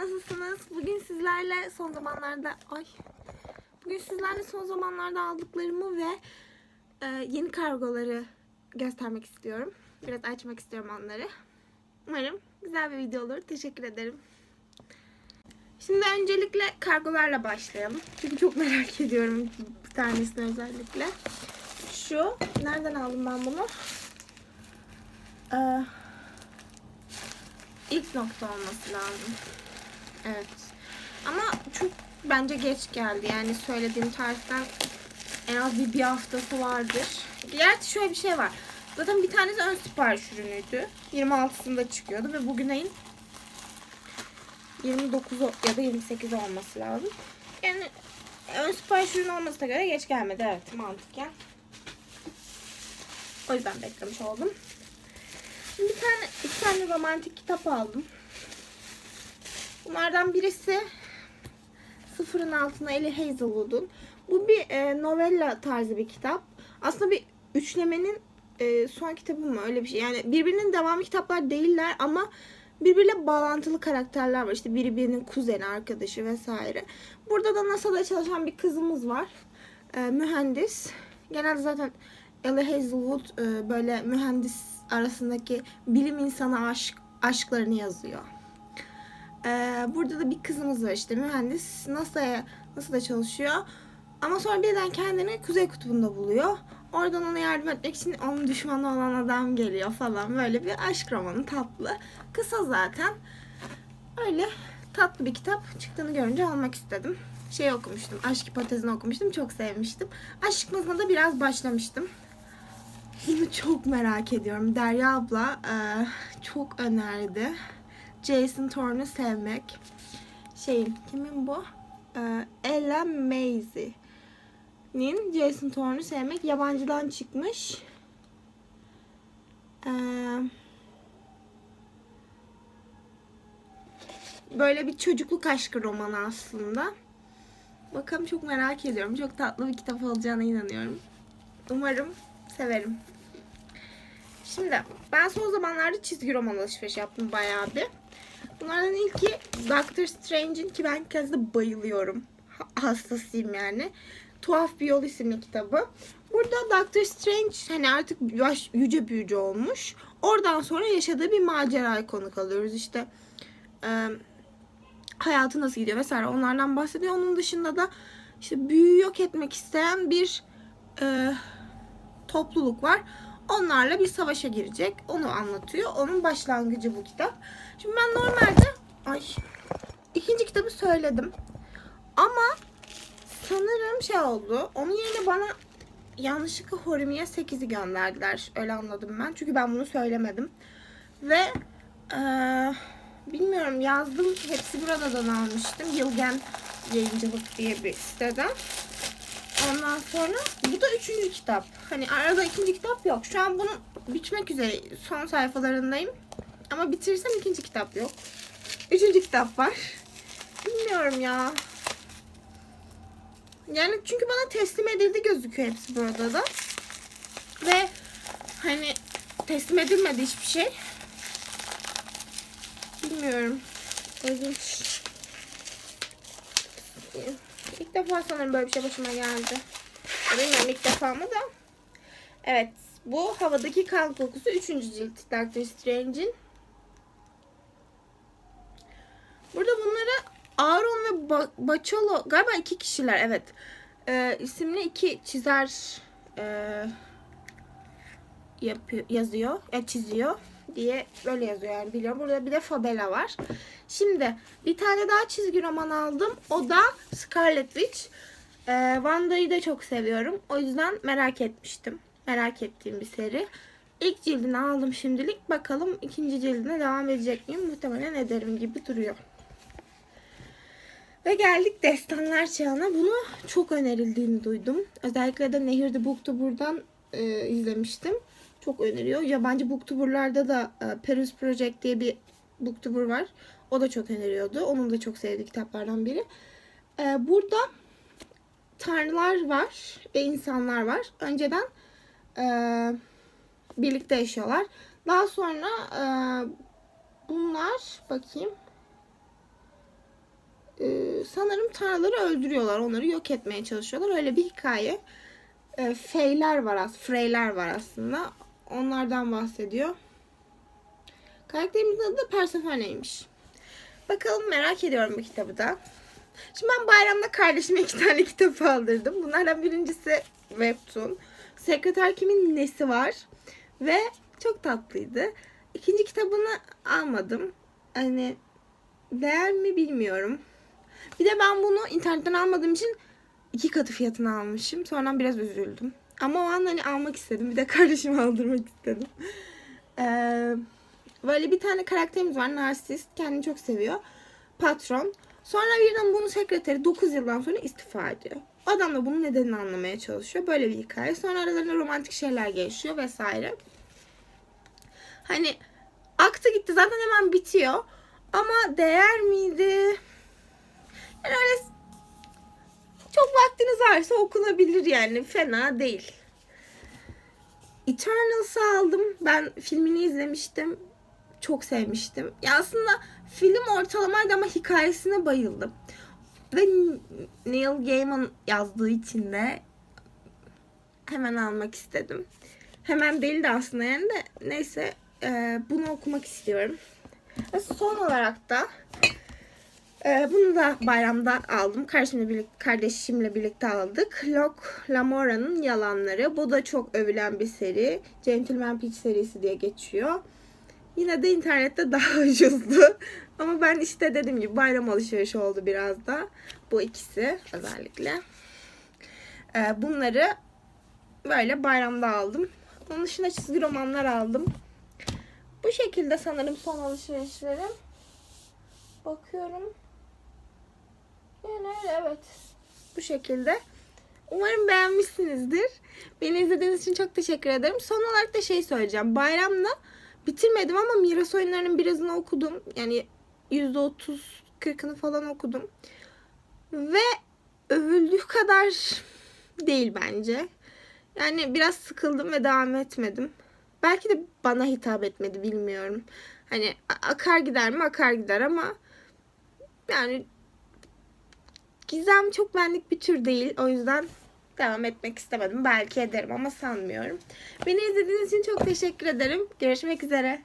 Nasılsınız? Bugün sizlerle son zamanlarda ay bugün sizlerle son zamanlarda aldıklarımı ve e, yeni kargoları göstermek istiyorum. Biraz açmak istiyorum onları. Umarım güzel bir video olur. Teşekkür ederim. Şimdi öncelikle kargolarla başlayalım. Çünkü çok merak ediyorum bir tanesini özellikle. Şu, nereden aldım ben bunu? Ee, ilk nokta olması lazım. Evet. Ama çok bence geç geldi. Yani söylediğim tarihten en az bir, bir haftası vardır. Gerçi şöyle bir şey var. Zaten bir tanesi ön sipariş ürünüydü. 26'sında çıkıyordu ve bugün ayın 29 ya da 28 olması lazım. Yani ön sipariş ürün olmasına göre geç gelmedi. Evet mantıken. O yüzden beklemiş oldum. Bir tane, iki tane romantik kitap aldım. Bunlardan birisi Sıfırın Altına Eli Hazelwood'un. Bu bir e, novella tarzı bir kitap. Aslında bir üçlemenin e, son kitabı mı öyle bir şey. Yani birbirinin devamı kitaplar değiller ama birbiriyle bağlantılı karakterler var. İşte biri birinin kuzeni, arkadaşı vesaire. Burada da NASA'da çalışan bir kızımız var. E, mühendis. Genelde zaten Ellie Hazelwood e, böyle mühendis arasındaki bilim insanı aşk aşklarını yazıyor. Ee, burada da bir kızımız var işte mühendis. NASA'ya NASA'da çalışıyor. Ama sonra birden kendini Kuzey Kutbu'nda buluyor. Oradan ona yardım etmek için onun düşmanı olan adam geliyor falan. Böyle bir aşk romanı tatlı. Kısa zaten. Öyle tatlı bir kitap çıktığını görünce almak istedim. Şey okumuştum. Aşk hipotezini okumuştum. Çok sevmiştim. Aşk Mızı'na da biraz başlamıştım. Bunu çok merak ediyorum. Derya abla e, çok önerdi. Jason Thorne'u sevmek. Şeyin, kimin bu? E, Ella Maisie.'nin Jason Thorne'u sevmek yabancıdan çıkmış. E, böyle bir çocukluk aşkı romanı aslında. Bakalım çok merak ediyorum. Çok tatlı bir kitap olacağına inanıyorum. Umarım severim. Şimdi ben son zamanlarda çizgi roman alışveriş yaptım bayağı bir. Bunlardan ilki Doctor Strange'in ki ben kendisine bayılıyorum. Ha- Hastasıyım yani. Tuhaf Bir Yol isimli kitabı. Burada Doctor Strange hani artık yaş, yüce büyücü olmuş. Oradan sonra yaşadığı bir maceraya konuk alıyoruz. İşte e, hayatı nasıl gidiyor vesaire onlardan bahsediyor. Onun dışında da işte büyüyü yok etmek isteyen bir e, topluluk var. Onlarla bir savaşa girecek. Onu anlatıyor. Onun başlangıcı bu kitap. Şimdi ben normalde ay ikinci kitabı söyledim. Ama sanırım şey oldu. Onun yerine bana yanlışlıkla Horimiye 8'i gönderdiler. Öyle anladım ben. Çünkü ben bunu söylemedim. Ve eee, bilmiyorum yazdım. Hepsi buradan almıştım. Yılgen Yayıncılık diye bir siteden. Ondan sonra bu da üçüncü kitap. Hani arada ikinci kitap yok. Şu an bunu bitmek üzere son sayfalarındayım. Ama bitirirsem ikinci kitap yok. Üçüncü kitap var. Bilmiyorum ya. Yani çünkü bana teslim edildi gözüküyor hepsi burada da. Ve hani teslim edilmedi hiçbir şey. Bilmiyorum. İlginç. İlk defa sanırım böyle bir şey başıma geldi. Bilmiyorum ilk defa mı da. Evet. Bu havadaki kan kokusu 3. cilt Doctor Strange'in. Burada bunları Aaron ve ba- Bacholo galiba iki kişiler evet. Ee, isimli iki çizer e, yapıyor, yazıyor, ya çiziyor diye böyle yazıyor yani biliyorum. Burada bir de Fabela var. Şimdi bir tane daha çizgi roman aldım. O da Scarlet Witch. Ee, Wanda'yı da çok seviyorum. O yüzden merak etmiştim. Merak ettiğim bir seri. İlk cildini aldım şimdilik. Bakalım ikinci cildine devam edecek miyim? Muhtemelen ederim gibi duruyor. Ve geldik Destanlar Çağı'na. Bunu çok önerildiğini duydum. Özellikle de Nehir'de Booktuber'dan e, izlemiştim. Çok öneriyor. Yabancı Booktuber'larda da e, Perus Project diye bir Booktuber var. O da çok öneriyordu. Onun da çok sevdiği kitaplardan biri. E, burada tanrılar var ve insanlar var. Önceden e, birlikte yaşıyorlar. Daha sonra bunlar bakayım sanırım tanrıları öldürüyorlar. Onları yok etmeye çalışıyorlar. Öyle bir hikaye. E, feyler var aslında. Freyler var aslında. Onlardan bahsediyor. Karakterimizin adı da Persephone'ymiş. Bakalım merak ediyorum bu kitabı da. Şimdi ben bayramda kardeşime iki tane kitap aldırdım. Bunlardan birincisi Webtoon. Sekreter Kim'in Nesi var. Ve çok tatlıydı. İkinci kitabını almadım. Hani değer mi bilmiyorum. Bir de ben bunu internetten almadığım için iki katı fiyatını almışım. Sonradan biraz üzüldüm. Ama o an hani almak istedim. Bir de kardeşime aldırmak istedim. Ee, böyle bir tane karakterimiz var. Narsist. Kendini çok seviyor. Patron. Sonra birden bunun sekreteri 9 yıldan sonra istifa ediyor. Adam da bunun nedenini anlamaya çalışıyor. Böyle bir hikaye. Sonra aralarında romantik şeyler gelişiyor vesaire. Hani aktı gitti zaten hemen bitiyor. Ama değer miydi? Varsa okunabilir yani. Fena değil. Eternals'ı aldım. Ben filmini izlemiştim. Çok sevmiştim. Ya aslında film ortalamaydı ama hikayesine bayıldım. Ve Neil Gaiman yazdığı için de hemen almak istedim. Hemen değil de aslında yani de neyse e, bunu okumak istiyorum. Ve son olarak da e, bunu da bayramda aldım. Kardeşimle birlikte, kardeşimle birlikte aldık. Locke Lamora'nın Yalanları. Bu da çok övülen bir seri. Gentleman Peach serisi diye geçiyor. Yine de internette daha ucuzdu. Ama ben işte dediğim gibi bayram alışverişi oldu biraz da. Bu ikisi özellikle. Ee, bunları böyle bayramda aldım. Onun dışında çizgi romanlar aldım. Bu şekilde sanırım son alışverişlerim. Bakıyorum. Yani öyle evet. Bu şekilde. Umarım beğenmişsinizdir. Beni izlediğiniz için çok teşekkür ederim. Son olarak da şey söyleyeceğim. Bayramda bitirmedim ama miras oyunlarının birazını okudum. Yani %30 40'ını falan okudum. Ve övüldüğü kadar değil bence. Yani biraz sıkıldım ve devam etmedim. Belki de bana hitap etmedi bilmiyorum. Hani akar gider mi akar gider ama yani gizem çok benlik bir tür değil. O yüzden devam etmek istemedim. Belki ederim ama sanmıyorum. Beni izlediğiniz için çok teşekkür ederim. Görüşmek üzere.